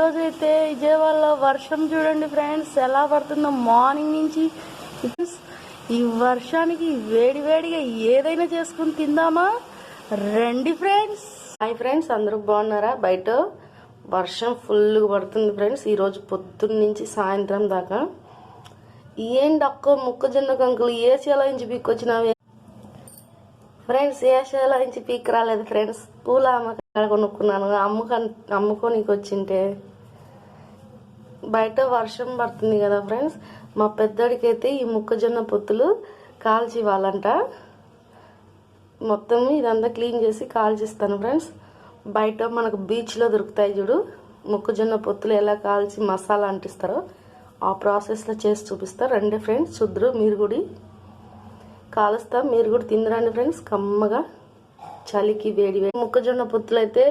ఈరోజు అయితే విజయవాడలో వర్షం చూడండి ఫ్రెండ్స్ ఎలా పడుతుందో మార్నింగ్ నుంచి ఈ వర్షానికి వేడి వేడిగా ఏదైనా చేసుకుని తిందామా? రండి ఫ్రెండ్స్. హాయ్ ఫ్రెండ్స్ అందరూ బాగున్నారా? బయట వర్షం ఫుల్గా పడుతుంది ఫ్రెండ్స్ ఈరోజు పొద్దున్న నుంచి సాయంత్రం దాకా. ఏంటి అక్క మొక్కజొన్న కంకులు ఏసీలో నుంచి పీక్కొచ్చినావే ఫ్రెండ్స్ ఏసీలో నుంచి పీక్ రాలేదు ఫ్రెండ్స్. పూల అమ్మకాడ కొనుక్కున్నాను అమ్ముకొని అమ్ముకోనికి వచ్చింటే బయట వర్షం పడుతుంది కదా ఫ్రెండ్స్. మా పెద్దడికి అయితే ఈ మొక్కజొన్న పొత్తులు కాల్చి ఇవ్వాలంట మొత్తం ఇదంతా క్లీన్ చేసి కాల్చిస్తాను ఫ్రెండ్స్. బయట మనకు బీచ్లో దొరుకుతాయి చూడు. మొక్కజొన్న పొత్తులు ఎలా కాల్చి మసాలా అంటిస్తారో ఆ ప్రాసెస్లో చేసి చూపిస్తా. రండి ఫ్రెండ్స్ చూద్దరు మీరు కూడా కాలుస్తాం. మీరు కూడా తిందిరండి ఫ్రెండ్స్ కమ్మగా చలికి వేడి వేడి మొక్కజొన్న పొత్తులు అయితే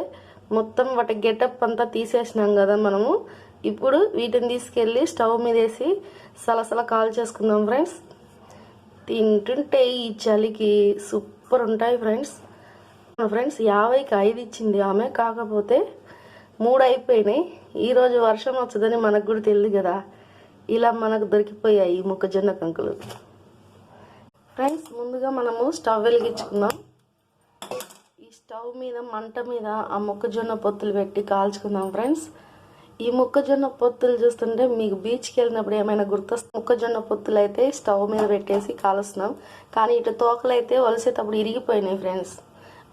మొత్తం వాటి గెటప్ అంతా తీసేసినాం కదా మనము. ఇప్పుడు వీటిని తీసుకెళ్ళి స్టవ్ మీద వేసి సలసల కాల్ చేసుకుందాం ఫ్రెండ్స్. తింటుంటే ఈ చలికి సూపర్ ఉంటాయి ఫ్రెండ్స్. ఫ్రెండ్స్ యాభైకి ఐదు ఇచ్చింది ఆమె కాకపోతే మూడు అయిపోయినాయి. ఈరోజు వర్షం వచ్చదని మనకు కూడా తెలియదు కదా. ఇలా మనకు దొరికిపోయాయి ఈ మొక్కజొన్న కంకులు. ఫ్రెండ్స్ ముందుగా మనము స్టవ్ వెలిగించుకుందాం. ఈ స్టవ్ మీద మంట మీద ఆ మొక్కజొన్న పొత్తులు పెట్టి కాల్చుకుందాం ఫ్రెండ్స్. ఈ మొక్కజొన్న పొత్తులు చూస్తుంటే మీకు బీచ్కి వెళ్ళినప్పుడు ఏమైనా గుర్తొస్తే మొక్కజొన్న పొత్తులు అయితే స్టవ్ మీద పెట్టేసి కాలుస్తున్నాం. కానీ ఇటు తోకలు అయితే వలిసేటప్పుడు ఇరిగిపోయినాయి ఫ్రెండ్స్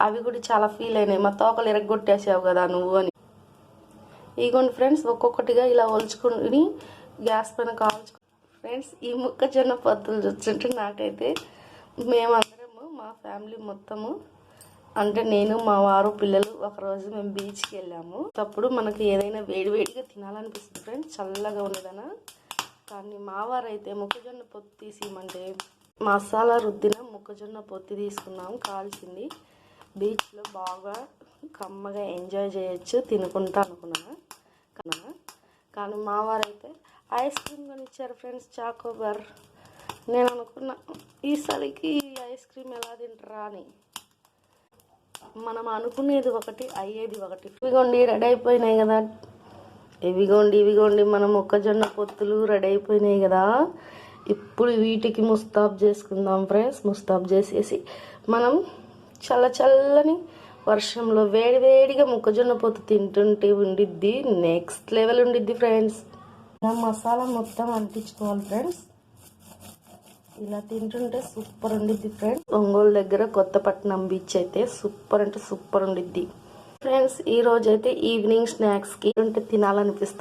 అవి కూడా చాలా ఫీల్ అయినాయి. మా తోకలు ఇరగొట్టేసావు కదా నువ్వు అని. ఇగోండి ఫ్రెండ్స్ ఒక్కొక్కటిగా ఇలా ఒలుచుకుని గ్యాస్ పైన కాల్చుకు ఫ్రెండ్స్ ఈ మొక్కజొన్న పొత్తులు చూస్తుంటే నాకైతే మేమందరము మా ఫ్యామిలీ మొత్తము అంటే నేను మా వారు పిల్లలు ఒకరోజు మేము బీచ్కి వెళ్ళాము. అప్పుడు మనకి ఏదైనా వేడివేడిగా తినాలనిపిస్తుంది ఫ్రెండ్స్ చల్లగా ఉండదనా? కానీ మా వారు అయితే మొక్కజొన్న పొత్తు తీసిమంటే మసాలా రుద్దిన మొక్కజొన్న పొత్తి తీసుకున్నాము కాల్చింది. బీచ్లో బాగా కమ్మగా ఎంజాయ్ చేయొచ్చు తినుకుంటా అనుకున్నాను. కన్నా. కానీ మా వారైతే ఐస్ క్రీమ్ కొనిచ్చారు ఫ్రెండ్స్ చాకోబార్. నేను అనుకున్నా ఈసారికి ఐస్ క్రీమ్ ఎలా తింటారా? అని. మనం అనుకునేది ఒకటి అయ్యేది ఒకటి. ఇవిగోండి రెడీ అయిపోయినాయి కదా. ఇవిగోండి ఇవిగోండి మన మొక్కజొన్న పొత్తులు రెడీ అయిపోయినాయి కదా. ఇప్పుడు వీటికి ముస్తాబ్ చేసుకుందాం ఫ్రెండ్స్. ముస్తాబ్ చేసేసి మనం చల్ల చల్లని వర్షంలో వేడివేడిగా మొక్కజొన్న పొత్తు తింటుంటే ఉండిద్ది. నెక్స్ట్ లెవెల్ ఉండిద్ది ఫ్రెండ్స్. మసాలా మొత్తం అంటించుకోవాలి ఫ్రెండ్స్. ఇలా తింటుంటే సూపర్ ఉండిద్ది ఫ్రెండ్స్ ఒంగోలు దగ్గర కొత్తపట్నం బీచ్ అయితే సూపర్ అంటే సూపర్ ఉండిద్ది. ఫ్రెండ్స్ ఈ రోజు అయితే ఈవినింగ్ స్నాక్స్కి ఉంటే తినాలనిపిస్తుంది.